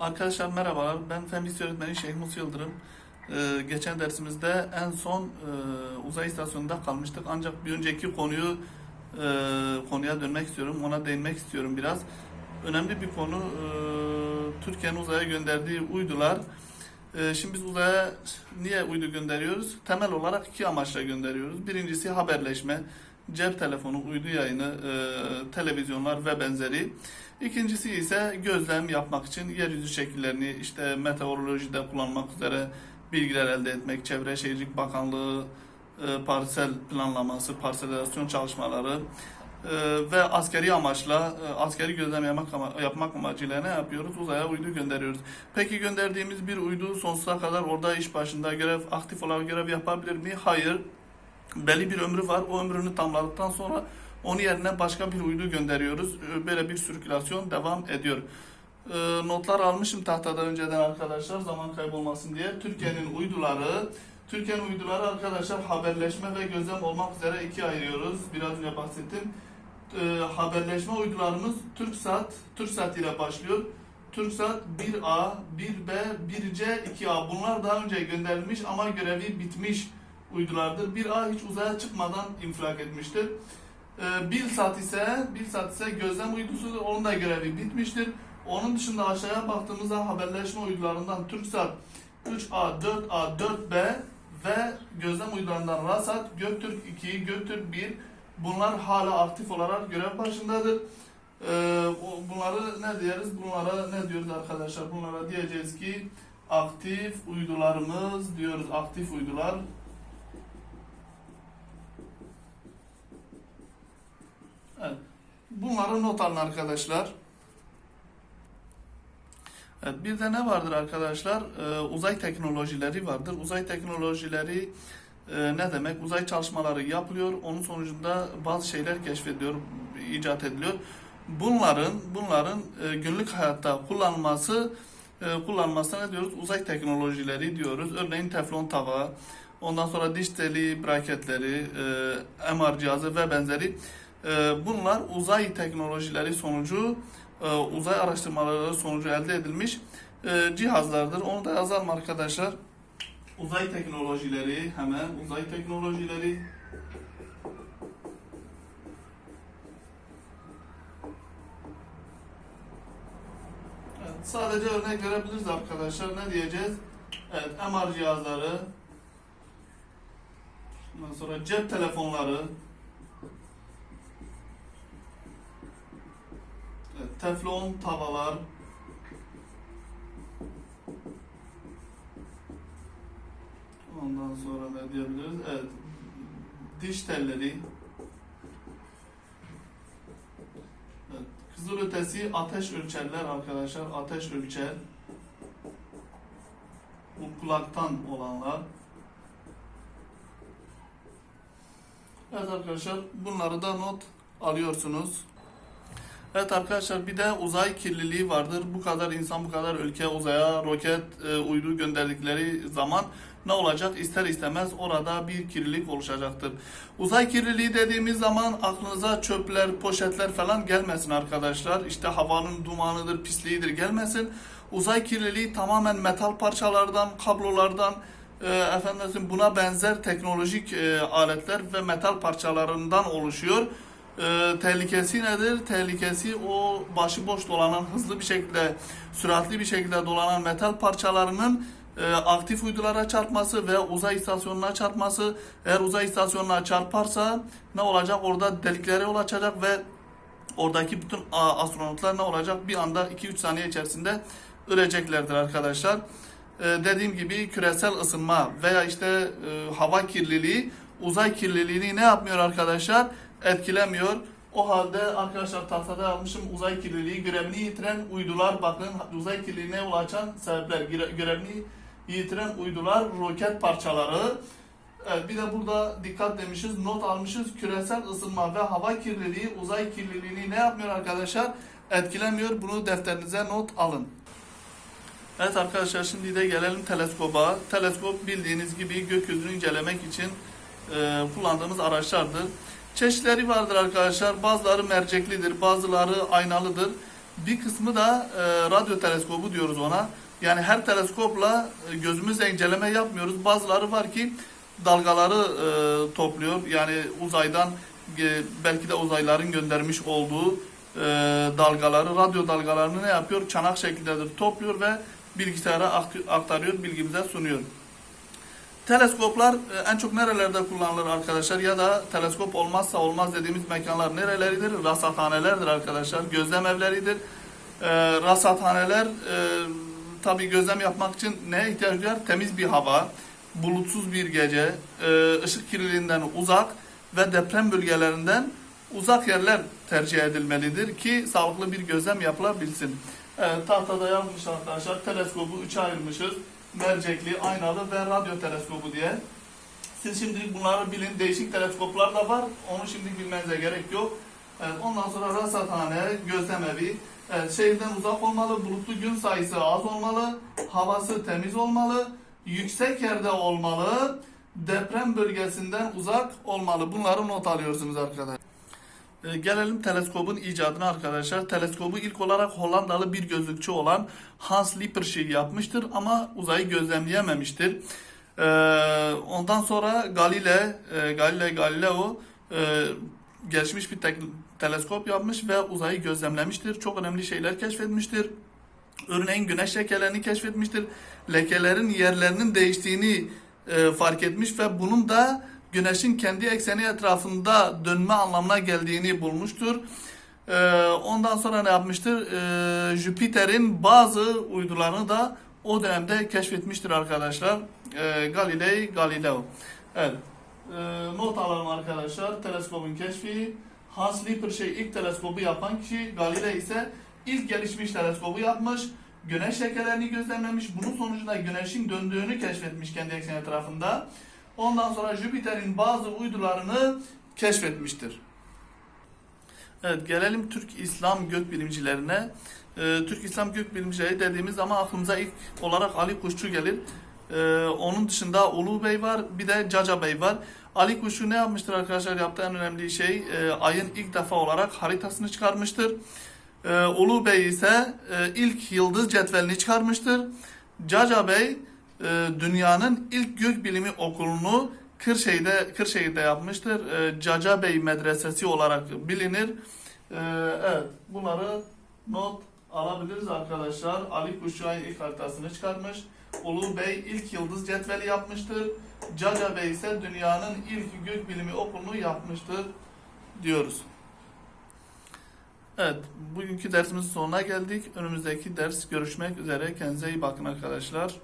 Arkadaşlar merhabalar. Ben fen bilgisi öğretmeni Şeyh Musa Yıldırım. Ee, geçen dersimizde en son e, uzay istasyonunda kalmıştık. Ancak bir önceki konuyu e, konuya dönmek istiyorum. Ona değinmek istiyorum biraz. Önemli bir konu e, Türkiye'nin uzaya gönderdiği uydular. E, şimdi biz uzaya niye uydu gönderiyoruz? Temel olarak iki amaçla gönderiyoruz. Birincisi haberleşme, cep telefonu, uydu yayını, e, televizyonlar ve benzeri. İkincisi ise gözlem yapmak için yeryüzü şekillerini işte meteorolojide kullanmak üzere bilgiler elde etmek, Çevre Şehircilik Bakanlığı e, parsel planlaması, parselasyon çalışmaları e, ve askeri amaçla e, askeri gözlem yapmak, yapmak amacıyla ne yapıyoruz? Uzaya uydu gönderiyoruz. Peki gönderdiğimiz bir uydu sonsuza kadar orada iş başında görev, aktif olarak görev yapabilir mi? Hayır. Belli bir ömrü var. O ömrünü tamamladıktan sonra onun yerine başka bir uydu gönderiyoruz. Ee, Böyle bir sirkülasyon devam ediyor. Ee, notlar almışım tahtada önceden arkadaşlar zaman kaybolmasın diye. Türkiye'nin uyduları, Türkiye'nin uyduları arkadaşlar haberleşme ve gözlem olmak üzere ikiye ayırıyoruz. Biraz önce bahsettim. Ee, haberleşme uydularımız TürkSat, TürkSat ile başlıyor. TürkSat 1A, 1B, 1C, 2A. Bunlar daha önce gönderilmiş ama görevi bitmiş uydulardır. 1A hiç uzaya çıkmadan infilak etmiştir. Ee, Bilsat ise Bilsat ise gözlem uydusudur. Onun da görevi bitmiştir. Onun dışında aşağıya baktığımızda haberleşme uydularından TürkSat 3A, 4A, 4B ve gözlem uydularından Rasat, Göktürk 2, Göktürk 1 bunlar hala aktif olarak görev başındadır. Ee, bunları ne diyeriz? Bunlara ne diyoruz arkadaşlar? Bunlara diyeceğiz ki aktif uydularımız diyoruz. Aktif uydular. Evet. Bunları not alın arkadaşlar. Bir de ne vardır arkadaşlar? Ee, uzay teknolojileri vardır. Uzay teknolojileri e, ne demek? Uzay çalışmaları yapılıyor. Onun sonucunda bazı şeyler keşfediliyor, icat ediliyor. Bunların bunların e, günlük hayatta kullanılması e, kullanılmasına ne diyoruz? Uzay teknolojileri diyoruz. Örneğin teflon tava, ondan sonra diş teli braketleri, e, MR cihazı ve benzeri Bunlar uzay teknolojileri sonucu, e, uzay araştırmaları sonucu elde edilmiş e, cihazlardır. Onu da yazalım arkadaşlar. Uzay teknolojileri, hemen uzay teknolojileri. Evet, sadece örnek verebiliriz arkadaşlar. Ne diyeceğiz? Evet, MR cihazları. Ondan sonra cep telefonları. Evet, teflon tavalar. Ondan sonra ne diyebiliriz? Evet. Diş telleri. Evet. Kızılötesi ateş ölçerler arkadaşlar. Ateş ölçer. Bu kulaktan olanlar. Evet arkadaşlar bunları da not alıyorsunuz. Evet arkadaşlar bir de uzay kirliliği vardır. Bu kadar insan bu kadar ülke uzaya roket e, uydu gönderdikleri zaman ne olacak? İster istemez orada bir kirlilik oluşacaktır. Uzay kirliliği dediğimiz zaman aklınıza çöpler, poşetler falan gelmesin arkadaşlar. İşte havanın dumanıdır, pisliğidir gelmesin. Uzay kirliliği tamamen metal parçalardan, kablolardan, e, efendim buna benzer teknolojik e, aletler ve metal parçalarından oluşuyor. Ee, tehlikesi nedir? Tehlikesi o başıboş dolanan, hızlı bir şekilde, süratli bir şekilde dolanan metal parçalarının e, aktif uydulara çarpması ve uzay istasyonuna çarpması. Eğer uzay istasyonuna çarparsa ne olacak? Orada deliklere yol açacak ve oradaki bütün astronotlar ne olacak? Bir anda 2-3 saniye içerisinde öleceklerdir arkadaşlar. Ee, dediğim gibi küresel ısınma veya işte e, hava kirliliği uzay kirliliğini ne yapmıyor arkadaşlar? Etkilemiyor. O halde arkadaşlar tahtada almışım uzay kirliliği görevini yitiren uydular bakın uzay kirliliğine yol açan sebepler Göre- görevini yitiren uydular roket parçaları Evet, bir de burada dikkat demişiz, not almışız. Küresel ısınma ve hava kirliliği uzay kirliliğini ne yapmıyor arkadaşlar? Etkilemiyor. Bunu defterinize not alın. Evet arkadaşlar şimdi de gelelim teleskoba. Teleskop bildiğiniz gibi gökyüzünü incelemek için e, kullandığımız araçlardır. Çeşitleri vardır arkadaşlar. Bazıları merceklidir, bazıları aynalıdır. Bir kısmı da e, radyo teleskobu diyoruz ona. Yani her teleskopla e, gözümüzle inceleme yapmıyoruz. Bazıları var ki dalgaları e, topluyor. Yani uzaydan e, belki de uzayların göndermiş olduğu e, dalgaları, radyo dalgalarını ne yapıyor? Çanak şeklindedir topluyor ve bilgisayara aktarıyor, bilgimize sunuyor. Teleskoplar e, en çok nerelerde kullanılır arkadaşlar ya da teleskop olmazsa olmaz dediğimiz mekanlar nereleridir? Rasathanelerdir arkadaşlar. Gözlem evleridir. E, rasathaneler e, tabi gözlem yapmak için neye ihtiyaç duyar? Temiz bir hava, bulutsuz bir gece, e, ışık kirliliğinden uzak ve deprem bölgelerinden uzak yerler tercih edilmelidir ki sağlıklı bir gözlem yapılabilsin. Evet, tahtada yazmış arkadaşlar. Teleskobu üçe ayırmışız. Mercekli, aynalı ve radyo teleskobu diye. Siz şimdi bunları bilin. Değişik teleskoplar da var. Onu şimdi bilmenize gerek yok. Evet, ondan sonra rasathane, gözlemevi. Evet, şehirden uzak olmalı. Bulutlu gün sayısı az olmalı. Havası temiz olmalı. Yüksek yerde olmalı. Deprem bölgesinden uzak olmalı. Bunları not alıyorsunuz arkadaşlar. E, Gelelim teleskobun icadına arkadaşlar. Teleskobu ilk olarak Hollandalı bir gözlükçü olan Hans Lippershey yapmıştır ama uzayı gözlemleyememiştir. E, ondan sonra Galile, e, Galile Galileo e, gelişmiş bir teleskop yapmış ve uzayı gözlemlemiştir. Çok önemli şeyler keşfetmiştir. Örneğin güneş lekelerini keşfetmiştir. Lekelerin yerlerinin değiştiğini e, fark etmiş ve bunun da güneşin kendi ekseni etrafında dönme anlamına geldiğini bulmuştur. E, ondan sonra ne yapmıştır? E, Jüpiter'in bazı uydularını da o dönemde keşfetmiştir arkadaşlar. E, Galilei Galileo. Evet. E, not alalım arkadaşlar. Teleskobun keşfi. Hans Lippershey ilk teleskobu yapan kişi. Galilei ise ilk gelişmiş teleskobu yapmış. Güneş lekelerini gözlemlemiş. Bunun sonucunda güneşin döndüğünü keşfetmiş kendi ekseni etrafında. Ondan sonra Jüpiter'in bazı uydularını keşfetmiştir. Evet gelelim Türk İslam gökbilimcilerine. Ee, Türk İslam gökbilimcileri dediğimiz zaman aklımıza ilk olarak Ali Kuşçu gelir. Ee, onun dışında Ulu Bey var, bir de Caca Bey var. Ali Kuşçu ne yapmıştır arkadaşlar? Yaptığı en önemli şey e, ayın ilk defa olarak haritasını çıkarmıştır. Ee, Ulu Bey ise e, ilk yıldız cetvelini çıkarmıştır. Caca Bey e, dünyanın ilk gökbilimi okulunu Kırşehir'de Kırşehir'de yapmıştır. E, Caca Bey Medresesi olarak bilinir. E, evet, bunları not alabiliriz arkadaşlar. Ali Kuşçuay'ın ilk haritasını çıkarmış. Ulu Bey ilk yıldız cetveli yapmıştır. Caca Bey ise dünyanın ilk gökbilimi okulunu yapmıştır diyoruz. Evet, bugünkü dersimizin sonuna geldik. Önümüzdeki ders görüşmek üzere. Kendinize iyi bakın arkadaşlar.